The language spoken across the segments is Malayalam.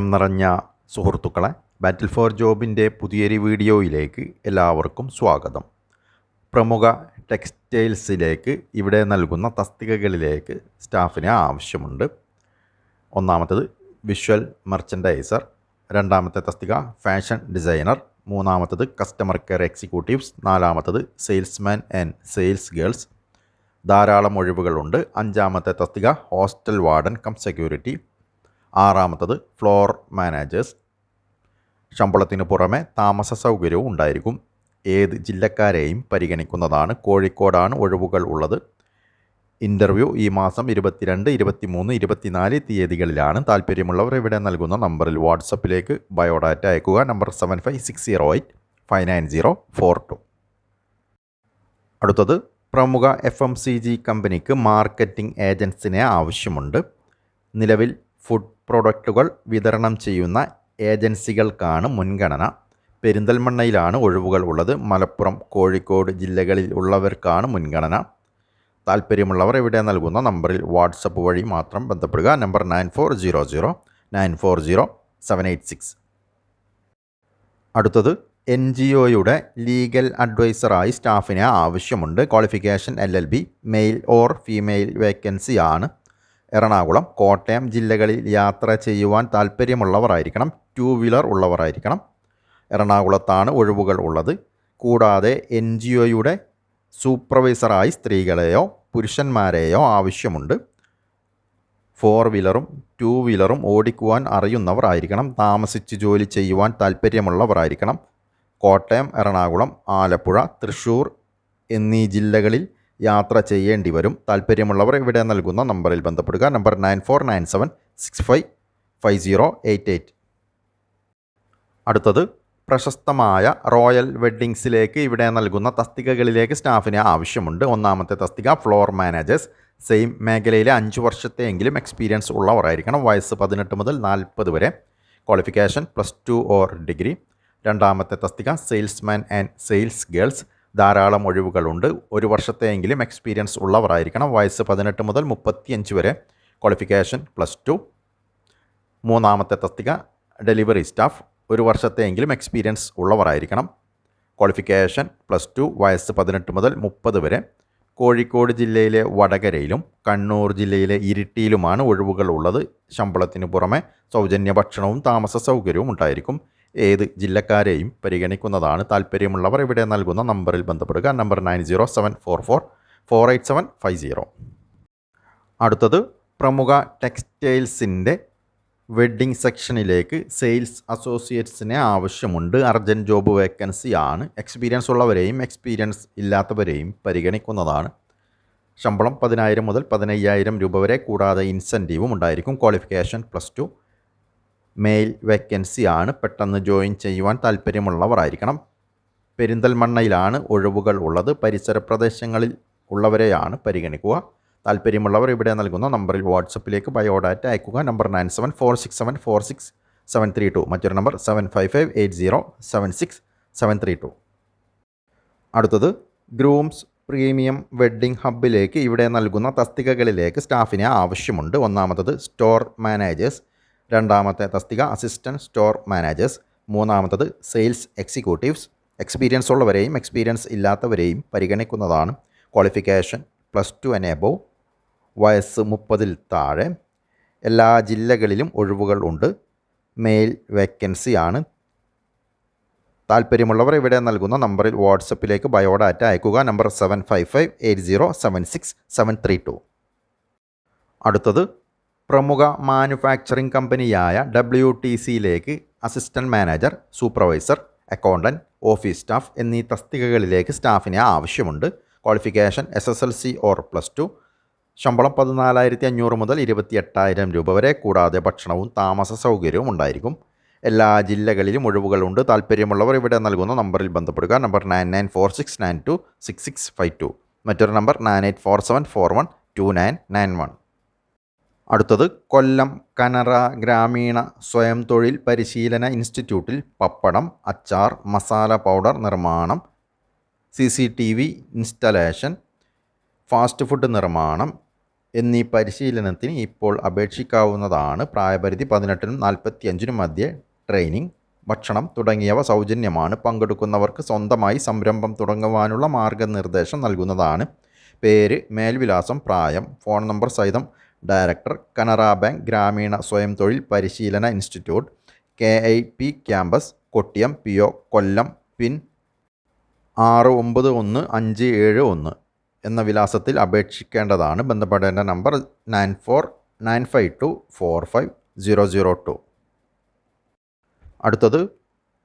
സ്നേഹം നിറഞ്ഞ സുഹൃത്തുക്കളെ ബാറ്റിൽ ഫോർ ജോബിന്റെ പുതിയൊരു വീഡിയോയിലേക്ക് എല്ലാവർക്കും സ്വാഗതം. പ്രമുഖ ടെക്സ്റ്റൈൽസിലേക്ക് ഇവിടെ നൽകുന്ന തസ്തികകളിലേക്ക് സ്റ്റാഫിന് ആവശ്യമുണ്ട്. ഒന്നാമത്തേത് വിഷ്വൽ മെർച്ചൻഡൈസർ രണ്ടാമത്തെ തസ്തിക ഫാഷൻ ഡിസൈനർ മൂന്നാമത്തത് കസ്റ്റമർ കെയർ എക്സിക്യൂട്ടീവ്സ് നാലാമത്തത് സെയിൽസ്മാൻ ആൻഡ് സെയിൽസ് ഗേൾസ്. ധാരാളം ഒഴിവുകളുണ്ട്. അഞ്ചാമത്തെ തസ്തിക ഹോസ്റ്റൽ വാർഡൻ കം സെക്യൂരിറ്റി ആറാമത്തത് ഫ്ലോർ മാനേജേഴ്സ്. ശമ്പളത്തിന് പുറമെ താമസ സൗകര്യവും ഉണ്ടായിരിക്കും. ഏത് ജില്ലക്കാരെയും പരിഗണിക്കുന്നതാണ്. കോഴിക്കോടാണ് ഒഴിവുകൾ ഉള്ളത്. ഇന്റർവ്യൂ ഈ മാസം ഇരുപത്തിരണ്ട് ഇരുപത്തിമൂന്ന് ഇരുപത്തിനാല് തീയതികളിലാണ്. താല്പര്യമുള്ളവർ ഇവിടെ നൽകുന്ന നമ്പറിൽ വാട്സപ്പിലേക്ക് ബയോഡാറ്റ അയക്കുക. Number seven five six zero eight five nine zero four two. അടുത്തത് പ്രമുഖ എഫ് എം സി ജി കമ്പനിക്ക് മാർക്കറ്റിംഗ് ഏജൻസിനെ ആവശ്യമുണ്ട്. നിലവിൽ ഫുഡ് പ്രൊഡക്റ്റുകൾ വിതരണം ചെയ്യുന്ന ഏജൻസികൾക്കാണ് മുൻഗണന. പെരിന്തൽമണ്ണയിലാണ് ഒഴിവുകൾ ഉള്ളത്. മലപ്പുറം കോഴിക്കോട് ജില്ലകളിൽ ഉള്ളവർക്കാണ് മുൻഗണന. താല്പര്യമുള്ളവർ ഇവിടെ നൽകുന്ന നമ്പറിൽ വാട്സപ്പ് വഴി മാത്രം ബന്ധപ്പെടുക. Number nine four zero zero nine four zero seven eight six. അടുത്തത് എൻ ജി ഒയുടെ ലീഗൽ അഡ്വൈസറായി സ്റ്റാഫിനെ ആവശ്യമുണ്ട്. Qualification L L B male or female vacancy ആണ് എറണാകുളം കോട്ടയം ജില്ലകളിൽ യാത്ര ചെയ്യുവാൻ താല്പര്യമുള്ളവരായിരിക്കണം ടു വീലർ ഉള്ളവരായിരിക്കണം. എറണാകുളത്താണ് ഒഴിവുകൾ ഉള്ളത്. കൂടാതെ എൻ ജി ഒയുടെ സൂപ്പർവൈസറായി സ്ത്രീകളെയോ പുരുഷന്മാരെയോ ആവശ്യമുണ്ട്. ഫോർ വീലറും ടു വീലറും ഓടിക്കുവാൻ അറിയുന്നവർ ആയിരിക്കണം താമസിച്ച് ജോലി ചെയ്യുവാൻ താല്പര്യമുള്ളവരായിരിക്കണം കോട്ടയം എറണാകുളം ആലപ്പുഴ തൃശ്ശൂർ എന്നീ ജില്ലകളിൽ യാത്ര ചെയ്യേണ്ടി വരും. താല്പര്യമുള്ളവർ ഇവിടെ നൽകുന്ന നമ്പറിൽ ബന്ധപ്പെടുക. Number nine four nine seven six five five zero eight eight. അടുത്തത് പ്രശസ്തമായ റോയൽ വെഡ്ഡിങ്സിലേക്ക് ഇവിടെ നൽകുന്ന തസ്തികകളിലേക്ക് സ്റ്റാഫിനെ ആവശ്യമുണ്ട്. ഒന്നാമത്തെ തസ്തിക ഫ്ലോർ മാനേജേഴ്സ്. സെയിം മേഖലയിലെ അഞ്ച് വർഷത്തെയെങ്കിലും എക്സ്പീരിയൻസ് ഉള്ളവരായിരിക്കണം. വയസ്സ് പതിനെട്ട് മുതൽ നാൽപ്പത് വരെ. Qualification plus two or degree. രണ്ടാമത്തെ തസ്തിക സെയിൽസ്മാൻ ആൻഡ് സെയിൽസ് ഗേൾസ്. ധാരാളം ഒഴിവുകളുണ്ട്. ഒരു വർഷത്തെയെങ്കിലും എക്സ്പീരിയൻസ് ഉള്ളവരായിരിക്കണം. വയസ്സ് പതിനെട്ട് മുതൽ മുപ്പത്തിയഞ്ച് വരെ ക്വാളിഫിക്കേഷൻ പ്ലസ് ടു മൂന്നാമത്തെ തസ്തിക ഡെലിവറി സ്റ്റാഫ് ഒരു വർഷത്തെയെങ്കിലും എക്സ്പീരിയൻസ് ഉള്ളവരായിരിക്കണം. ക്വാളിഫിക്കേഷൻ പ്ലസ് ടു വയസ്സ് പതിനെട്ട് മുതൽ മുപ്പത് വരെ. കോഴിക്കോട് ജില്ലയിലെ വടകരയിലും കണ്ണൂർ ജില്ലയിലെ ഇരിട്ടിയിലുമാണ് ഒഴിവുകൾ ഉള്ളത്. ശമ്പളത്തിന് പുറമെ സൗജന്യ ഭക്ഷണവും താമസ സൗകര്യവും ഉണ്ടായിരിക്കും. ഏത് ജില്ലക്കാരെയും പരിഗണിക്കുന്നതാണ് താല്പര്യമുള്ളവർ ഇവിടെ നൽകുന്ന നമ്പറിൽ ബന്ധപ്പെടുക. Number nine zero seven four four four eight seven five zero. അടുത്തത് പ്രമുഖ ടെക്സ്റ്റൈൽസിന്റെ വെഡ്ഡിംഗ് സെക്ഷനിലേക്ക് സെയിൽസ് അസോസിയേറ്റ്സിനെ ആവശ്യമുണ്ട്. അർജന്റ് ജോബ് വേക്കൻസി ആണ് എക്സ്പീരിയൻസ് ഉള്ളവരെയും എക്സ്പീരിയൻസ് ഇല്ലാത്തവരെയും പരിഗണിക്കുന്നതാണ്. ശമ്പളം പതിനായിരം മുതൽ പതിനയ്യായിരം രൂപ വരെ കൂടാതെ ഇൻസെന്റീവും ഉണ്ടായിരിക്കും. Qualification plus two. Male vacancy ആണ് പെട്ടെന്ന് ജോയിൻ ചെയ്യുവാൻ താല്പര്യമുള്ളവരായിരിക്കണം പെരിന്തൽമണ്ണയിലാണ് ഒഴിവുകൾ ഉള്ളത്. പരിസര പ്രദേശങ്ങളിൽ ഉള്ളവരെയാണ് പരിഗണിക്കുക. താല്പര്യമുള്ളവർ ഇവിടെ നൽകുന്ന നമ്പറിൽ വാട്സപ്പിലേക്ക് ബയോഡാറ്റ അയക്കുക. Number nine seven four six seven four six seven three two. മറ്റൊരു number seven five five eight zero seven six seven three two. അടുത്തത് ഗ്രൂംസ് പ്രീമിയം വെഡ്ഡിംഗ് ഹബ്ബിലേക്ക് ഇവിടെ നൽകുന്ന തസ്തികകളിലേക്ക് സ്റ്റാഫിനെ ആവശ്യമുണ്ട്. ഒന്നാമത്തത് സ്റ്റോർ മാനേജേഴ്സ്. രണ്ടാമത്തെ തസ്തിക അസിസ്റ്റന്റ് സ്റ്റോർ മാനേജേഴ്സ് മൂന്നാമത്തത് സെയിൽസ് എക്സിക്യൂട്ടീവ്സ് എക്സ്പീരിയൻസ് ഉള്ളവരെയും എക്സ്പീരിയൻസ് ഇല്ലാത്തവരെയും പരിഗണിക്കുന്നതാണ്. ക്വാളിഫിക്കേഷൻ പ്ലസ് ടു എബോവ് വയസ്സ് മുപ്പതിൽ താഴെ. എല്ലാ ജില്ലകളിലും ഒഴിവുകൾ ഉണ്ട്. മെയിൽ വേക്കൻസി ആണ്. താല്പര്യമുള്ളവർ ഇവിടെ നൽകുന്ന നമ്പറിൽ വാട്സപ്പിലേക്ക് ബയോഡാറ്റ അയക്കുക. Number seven five five eight zero seven six seven three two അടുത്തത് പ്രമുഖ മാനുഫാക്ചറിംഗ് കമ്പനിയായ ഡബ്ല്യു ടി സിയിലേക്ക് assistant manager supervisor accountant office staff എന്നീ തസ്തികകളിലേക്ക് സ്റ്റാഫിനെ ആവശ്യമുണ്ട്. Qualification S S L C or plus two ശമ്പളം പതിനാലായിരത്തി അഞ്ഞൂറ് മുതൽ ഇരുപത്തി എട്ടായിരം രൂപ വരെ കൂടാതെ ഭക്ഷണവും താമസ സൗകര്യവും ഉണ്ടായിരിക്കും. എല്ലാ ജില്ലകളിലും ഒഴിവുകളുണ്ട് താല്പര്യമുള്ളവർ ഇവിടെ നൽകുന്ന നമ്പറിൽ ബന്ധപ്പെടുക. Number nine nine four six nine two six six five two. മറ്റൊരു number nine eight four seven four one two nine nine one. അടുത്തത് കൊല്ലം കനറ ഗ്രാമീണ സ്വയം തൊഴിൽ പരിശീലന ഇൻസ്റ്റിറ്റ്യൂട്ടിൽ പപ്പടം അച്ചാർ മസാല പൗഡർ നിർമ്മാണം C C T V installation fast food നിർമ്മാണം എന്നീ പരിശീലനത്തിന് ഇപ്പോൾ അപേക്ഷിക്കാവുന്നതാണ്. പ്രായപരിധി പതിനെട്ടിനും നാൽപ്പത്തിയഞ്ചിനും മധ്യേ ട്രെയിനിങ് ഭക്ഷണം തുടങ്ങിയവ സൗജന്യമാണ്. പങ്കെടുക്കുന്നവർക്ക് സ്വന്തമായി സംരംഭം തുടങ്ങുവാനുള്ള മാർഗനിർദ്ദേശം നൽകുന്നതാണ്. പേര് മേൽവിലാസം പ്രായം ഫോൺ നമ്പർ സഹിതം ഡയറക്ടർ കനറ ബാങ്ക് ഗ്രാമീണ സ്വയം തൊഴിൽ പരിശീലന institute K I P campus Kottiyam P O Kollam pin ആറ് ഒമ്പത് ഒന്ന് അഞ്ച് ഏഴ് ഒന്ന് എന്ന വിലാസത്തിൽ അപേക്ഷിക്കേണ്ടതാണ്. ബന്ധപ്പെടേണ്ട number nine four nine five two four five zero zero two. അടുത്തത്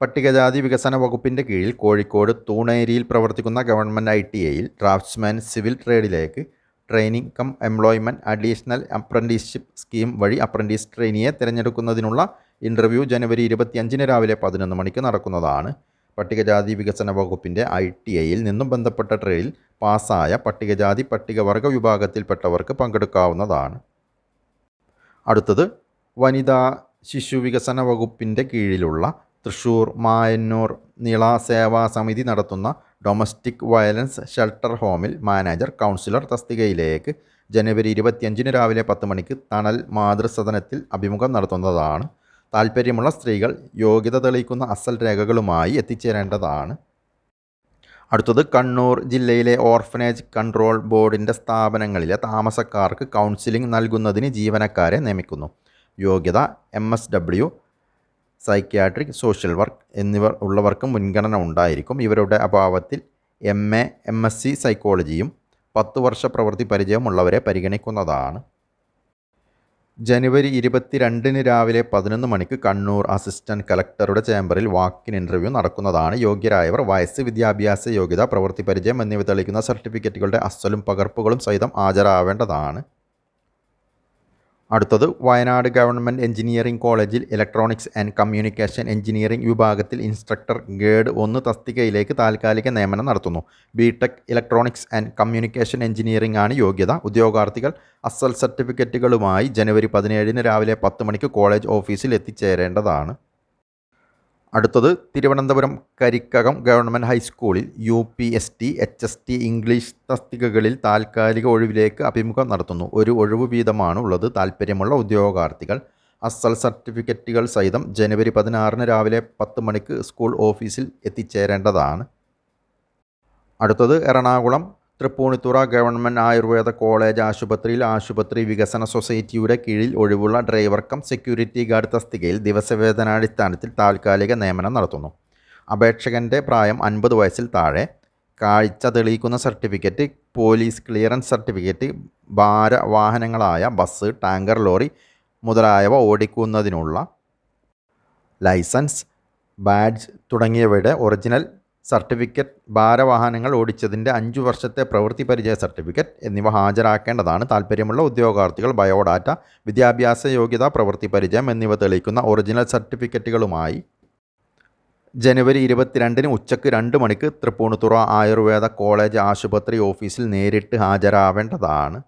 പട്ടികജാതി വികസന വകുപ്പിന്റെ കീഴിൽ കോഴിക്കോട് തൂണേരിയിൽ പ്രവർത്തിക്കുന്ന ഗവൺമെന്റ് ഐ ടി ഐയിൽ draftsman civil ട്രേഡിലേക്ക് training cum employment additional apprenticeship scheme വഴി അപ്രന്റീസ് ട്രെയിനിയെ തിരഞ്ഞെടുക്കുന്നതിനുള്ള ഇന്റർവ്യൂ ജനുവരി ഇരുപത്തിയഞ്ചിന് രാവിലെ പതിനൊന്ന് മണിക്ക് നടക്കുന്നതാണ്. പട്ടികജാതി വികസന വകുപ്പിന്റെ ഐ ടി ഐയിൽ നിന്നും ബന്ധപ്പെട്ട ട്രെയിനിൽ പാസ്സായ പട്ടികജാതി പട്ടികവർഗ വിഭാഗത്തിൽപ്പെട്ടവർക്ക് പങ്കെടുക്കാവുന്നതാണ്. അടുത്തത് വനിതാ ശിശു വികസന വകുപ്പിന്റെ കീഴിലുള്ള തൃശ്ശൂർ മായന്നൂർ നിള സേവാ സമിതി നടത്തുന്ന ഡൊമസ്റ്റിക് വയലൻസ് ഷെൽട്ടർ ഹോമിൽ മാനേജർ കൗൺസിലർ തസ്തികയിലേക്ക് ജനുവരി ഇരുപത്തിയഞ്ചിന് രാവിലെ പത്ത് മണിക്ക് തണൽ മാതൃസദനത്തിൽ അഭിമുഖം നടത്തുന്നതാണ്. താൽപ്പര്യമുള്ള സ്ത്രീകൾ യോഗ്യത തെളിയിക്കുന്ന അസൽ രേഖകളുമായി എത്തിച്ചേരേണ്ടതാണ്. അടുത്തത് കണ്ണൂർ ജില്ലയിലെ ഓർഫനേജ് കൺട്രോൾ ബോർഡിന്റെ സ്ഥാപനങ്ങളിലെ താമസക്കാർക്ക് കൗൺസിലിംഗ് നൽകുന്നതിന് ജീവനക്കാരെ നിയമിക്കുന്നു. യോഗ്യത M S W psychiatric social work എന്നിവർ ഉള്ളവർക്ക് മുൻഗണന ഉണ്ടായിരിക്കും. ഇവരുടെ അഭാവത്തിൽ M A M S C സൈക്കോളജിയും പത്ത് വർഷ പ്രവൃത്തി പരിചയമുള്ളവരെ പരിഗണിക്കുന്നതാണ്. ജനുവരി ഇരുപത്തിരണ്ടിന് രാവിലെ പതിനൊന്ന് മണിക്ക് കണ്ണൂർ അസിസ്റ്റന്റ് കലക്ടറുടെ ചേംബറിൽ വാക്കിൻ ഇന്റർവ്യൂ നടക്കുന്നതാണ്. യോഗ്യരായവർ വയസ്സ് വിദ്യാഭ്യാസ യോഗ്യത പ്രവൃത്തി പരിചയം എന്നിവ തെളിയിക്കുന്ന സർട്ടിഫിക്കറ്റുകളുടെ അസലും പകർപ്പുകളും സഹിതം ഹാജരാവേണ്ടതാണ്. അടുത്തത് വയനാട് ഗവൺമെന്റ് എഞ്ചിനീയറിംഗ് കോളേജിൽ ഇലക്ട്രോണിക്സ് ആൻഡ് കമ്മ്യൂണിക്കേഷൻ എഞ്ചിനീയറിംഗ് വിഭാഗത്തിൽ ഇൻസ്ട്രക്ടർ ഗേഡ് ഒന്ന് തസ്തികയിലേക്ക് താൽക്കാലിക നിയമനം നടത്തുന്നു. B Tech electronics and communication engineering ആണ് യോഗ്യത. ഉദ്യോഗാർത്ഥികൾ അസൽ സർട്ടിഫിക്കറ്റുകളുമായി ജനുവരി പതിനേഴിന് രാവിലെ പത്ത് മണിക്ക് കോളേജ് ഓഫീസിൽ എത്തിച്ചേരേണ്ടതാണ്. അടുത്തത് തിരുവനന്തപുരം കരിക്കകം ഗവൺമെന്റ് ഹൈസ്കൂളിൽ U P S T H S T English തസ്തികകളിൽ താൽക്കാലിക ഒഴിവിലേക്ക് അഭിമുഖം നടത്തുന്നു. ഒരു ഒഴിവ് വീതമാണ് ഉള്ളത്. താൽപ്പര്യമുള്ള ഉദ്യോഗാർത്ഥികൾ അസൽ സർട്ടിഫിക്കറ്റുകൾ സഹിതം ജനുവരി പതിനാറിന് രാവിലെ പത്ത് മണിക്ക് സ്കൂൾ ഓഫീസിൽ എത്തിച്ചേരേണ്ടതാണ്. അടുത്തത് എറണാകുളം തൃപ്പൂണിത്തുറ ഗവൺമെന്റ് ആയുർവേദ കോളേജ് ആശുപത്രിയിൽ ആശുപത്രി വികസന സൊസൈറ്റിയുടെ കീഴിൽ ഒഴിവുള്ള ഡ്രൈവർ കം സെക്യൂരിറ്റി ഗാർഡ് തസ്തികയിൽ ദിവസവേതനാടിസ്ഥാനത്തിൽ താൽക്കാലിക നിയമനം നടത്തുന്നു. അപേക്ഷകന്റെ പ്രായം അൻപത് വയസ്സിൽ താഴെ. കാഴ്ച തെളിയിക്കുന്ന സർട്ടിഫിക്കറ്റ് പോലീസ് ക്ലിയറൻസ് സർട്ടിഫിക്കറ്റ് ഭാര വാഹനങ്ങളായ ബസ് ടാങ്കർ ലോറി മുതലായവ ഓടിക്കുന്നതിനുള്ള ലൈസൻസ് ബാഡ്ജ് തുടങ്ങിയവയുടെ ഒറിജിനൽ സർട്ടിഫിക്കറ്റ് ഭാരവാഹനങ്ങൾ ഓടിച്ചതിന്റെ അഞ്ചു വർഷത്തെ പ്രവൃത്തി പരിചയ സർട്ടിഫിക്കറ്റ് എന്നിവ ഹാജരാക്കേണ്ടതാണ്. താൽപ്പര്യമുള്ള ഉദ്യോഗാർത്ഥികൾ ബയോഡാറ്റ വിദ്യാഭ്യാസ യോഗ്യത പ്രവൃത്തി പരിചയം എന്നിവ തെളിയിക്കുന്ന ഒറിജിനൽ സർട്ടിഫിക്കറ്റുകളുമായി ജനുവരി ഇരുപത്തിരണ്ടിന് ഉച്ചയ്ക്ക് രണ്ട് മണിക്ക് തൃപ്പൂണിത്തുറ ആയുർവേദ കോളേജ് ആശുപത്രി ഓഫീസിൽ നേരിട്ട് ഹാജരാവേണ്ടതാണ്.